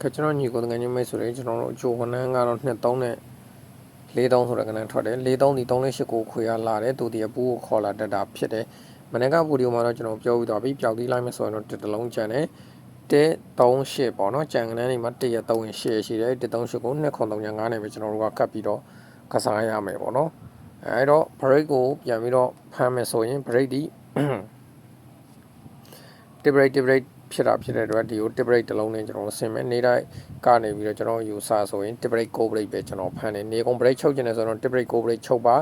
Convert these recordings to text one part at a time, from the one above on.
ခက်ကျွန်တော်ညီကိုတကယ်ချင်းမိတ်ဆိုရင်ကျွန်တော်တို့အချိုကနန်းကတော့နှစ်သုံးနဲ့လေးသုံးဆိုတဲ့ကနန်းထွက်တယ်လေးသုံးဒီသုံးလေးရှစ်ကိုခွေရလာတယ်သူဒီအပူကိုခေါ်လာတတ်တာဖြစ်တယ်မနေ့ကဗီဒီယိုမှာတော့ကျွန်တော်ပြောပြီးသွားပြီပျောက်သီးလိုက်မယ်ဆိုရင်တော့တစ်တလုံးကျန်တယ်1 3 8ပေါ့နော်ကြံကနန်းတွေမှာ1ရက်3ရင်8ရှိတယ်1 3 8ကို2 9 3 5နဲ့ပဲကျွန်တော်တို့ကကတ်ပြီးတော့ကစားရမယ်ပေါ့နော်အဲတော့ break ကိုပြန်ပြီးတော့ဖမ်းမယ်ဆိုရင် break ဒီတစ် break တစ် break ဖြစ်တာဖြစ်တဲ့အတွက်ဒီကိုတစ် break တစ်လုံးနဲ့ကျွန်တော်ဆင်မယ်နေတိုင်းကနေပြီးတော့ကျွန်တော်ယူဆဆိုရင်တစ် break ကို break ပဲကျွန်တော်ဖမ်းတယ်နေကုန် break ချုပ်ချင်တယ်ဆိုတော့တစ် break ကို break ချုပ်ပါ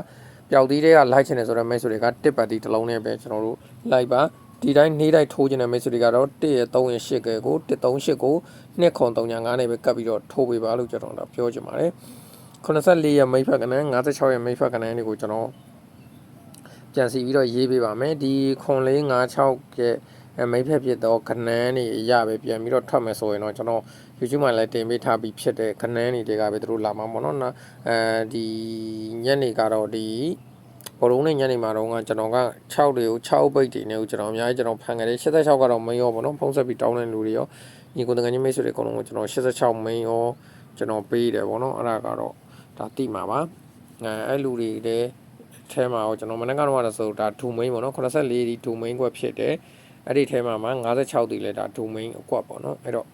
ပျောက်သီးတွေကလိုက်ချင်တယ်ဆိုတော့မိတ်ဆွေတွေကတစ်ပတ်တီတစ်လုံးနဲ့ပဲကျွန်တော်တို့လိုက်ပါဒီတိုင်းနေတိုင်းထိုးချင်တဲ့မိတ်ဆွေတွေကတော့1ရ3ရ8ကဲကို138ကို2ခွန်395နဲ့ပဲကပ်ပြီးတော့ထိုးပေးပါလို့ကျွန်တော်တို့ပြောချင်ပါတယ်84ရမိတ်ဖက်ကနန်း56ရမိတ်ဖက်ကနန်းတွေကိုကျွန်တော်ပြန်စီပြီးတော့ရေးပေးပါမယ်ဒီခွန်လေး56ရဲ့ အဲမိတ်ဖက်ဖြစ်တော့ခနန်းနေရပဲပြန်ပြီးတော့ထွက်မယ်ဆိုရင်တော့ကျွန်တော် YouTube မှာလည်းတင်ပေးထားပြီးဖြစ်တဲ့ခနန်းတွေကပဲသူတို့လာမှာပေါ့နော်နော်အဲဒီညနေကတော့ဒီဘောလုံးနဲ့ညနေမှာတော့ကကျွန်တော်က6တွေကို6ပိတ်တွေနဲ့ကိုကျွန်တော်အများကြီးကျွန်တော်ဖန်ခဲ့တယ်86ကတော့မရောပေါ့နော်ဖုံးဆက်ပြီးတောင်းတဲ့လူတွေရောညီကိုတကယ်ကြီးမိတ်ဆွေတွေအကုန်လုံးကိုကျွန်တော်86မင်းရောကျွန်တော်ပေးတယ်ပေါ့နော်အဲ့ဒါကတော့ဒါတိမှာပါအဲအဲ့လူတွေလည်းအဲမှာတော့ကျွန်တော်မနေ့ကတော့ဆိုဒါ2 main ပေါ့နော်84ဒီ2 main ကွက်ဖြစ်တယ် အဲ့ဒီထဲမှာမှ56တီလဲဒါ2 main အကွက်ပေါ့နော်အဲ့တော့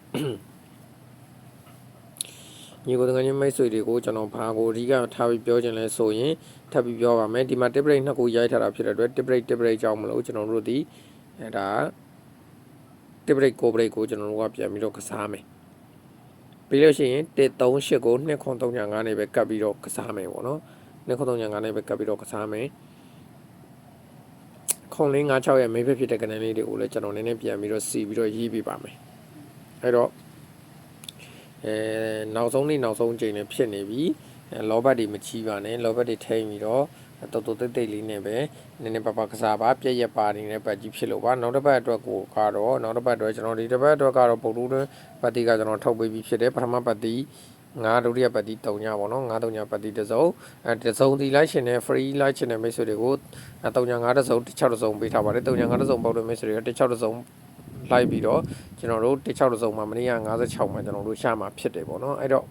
ညီကိုတကယ်ချင်းမိတ်ဆွေတွေကိုကျွန်တော်ဘာကိုအဓိကထားပြီးပြောချင်လဲဆိုရင်ထပ်ပြီးပြောပါမယ်ဒီမှာ tip break နှစ်ခုရိုက်ထားတာဖြစ်တဲ့အတွက် tip break tip break ကြောင့်မလို့ကျွန်တော်တို့ဒီအဲဒါ tip break ကို break ကိုကျွန်တော်တို့ကပြန်ပြီးတော့ကစားမယ်ပြီးလို့ရှိရင်138ကို2.35နဲ့ပဲကပ်ပြီးတော့ကစားမယ်ပေါ့နော်2.35နဲ့ပဲကပ်ပြီးတော့ကစားမယ် ခုံလေး96ရဲ့မိတ်ဖက်ဖြစ်တဲ့ကနေလေးတွေကိုလည်းကျွန်တော်နည်းနည်းပြန်ပြီးတော့စီပြီးတော့ရေးပြပါမယ်အဲ့တော့အဲနောက်ဆုံးနေ့နောက်ဆုံးချိန်နဲ့ဖြစ်နေပြီအဲလောဘတ်တွေမချီးပါနဲ့လောဘတ်တွေထိမ့်ပြီးတော့တော်တော်တိတ်တိတ်လေးနဲ့ပဲနည်းနည်းပါးပါးကစားပါပြည့်ရက်ပါနေတဲ့ပတ်ကြီးဖြစ်လို့ပါနောက်တစ်ပတ်အတွက်ကိုကတော့နောက်တစ်ပတ်အတွက်ကျွန်တော်ဒီတစ်ပတ်အတွက်ကတော့ပုံတူးတွင်းပတ်တီကကျွန်တော်ထုတ်ပေးပြီးဖြစ်တယ်ပထမပတ်တီ ငါဒုတိယပတ်တီ3ညပေါ့နော်ငါ3ညပတ်တီတစ်စုံအဲတစ်စုံဒီလိုက်ရှင်နဲ့ free လိုက်ရှင်နဲ့မိတ်ဆွေတွေကိုအဲ3ည5တစ်စုံ6တစ်စုံပေးထားပါတယ်3ည5တစ်စုံပေါက်တဲ့မိတ်ဆွေတွေက6တစ်စုံလိုက်ပြီးတော့ကျွန်တော်တို့16တစ်စုံမှာမနေ့က56မှာကျွန်တော်တို့ရှာမှာဖြစ်တယ်ပေါ့နော်အဲ့တော့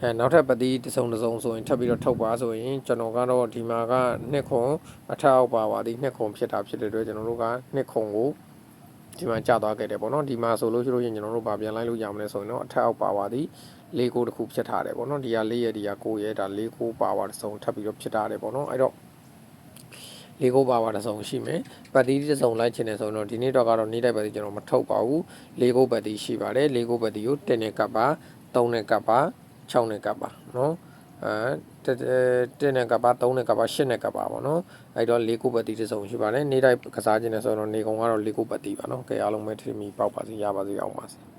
အဲနောက်ထပ်ပတိတစ်စုံတစ်စုံဆိုရင်ထပ်ပြီးတော့ထုတ်ပါဆိုရင်ကျွန်တော်ကတော့ဒီမှာကနှစ်ခွန်အထက်အောက်ပါပါသည်နှစ်ခွန်ဖြစ်တာဖြစ်တဲ့အတွက်ကျွန်တော်တို့ကနှစ်ခွန်ကို ဒီမှာကြာသွားခဲ့တယ်ပေါ့နော်ဒီမှာဆိုလို့ရှိလို့ရင်ကျွန်တော်တို့ဗာပြန်လိုက်လို့ရမလဲဆိုရင်တော့အထက်အောက်ပါပါသည်၄ကိုတစ်ခုဖြစ်ထားတယ်ပေါ့နော်ဒီက၄ရက်ဒီက9ရက်ဒါ၄ကိုပါပါတစ်စုံထပ်ပြီးတော့ဖြစ်ထားတယ်ပေါ့နော်အဲ့တော့လေးကိုပါပါတစ်စုံရှိမယ်ပတ်တီးတစ်စုံလိုက်ချင်တယ်ဆိုတော့ဒီနေ့တော့ကတော့နေ့တိုင်းပတ်တီးကျွန်တော်မထုတ်ပါဘူးလေးကိုပတ်တီးရှိပါတယ်လေးကိုပတ်တီးကို10နဲ့ကပ်ပါ3နဲ့ကပ်ပါ6နဲ့ကပ်ပါနော် အဲ10နဲ့ကပ်ပါ3နဲ့ကပ်ပါ8နဲ့ကပ်ပါပေါ့နော်အဲ့တော့လေးကိုပတ်တီးတစ်စုံရှိပါတယ်နေ့တိုင်းကစားချင်တယ်ဆိုတော့နေကုန်ကတော့လေးကိုပတ်တီးပါနော်ကဲအားလုံးပဲထင်မီပေါက်ပါစေရပါစေအောင်ပါစေ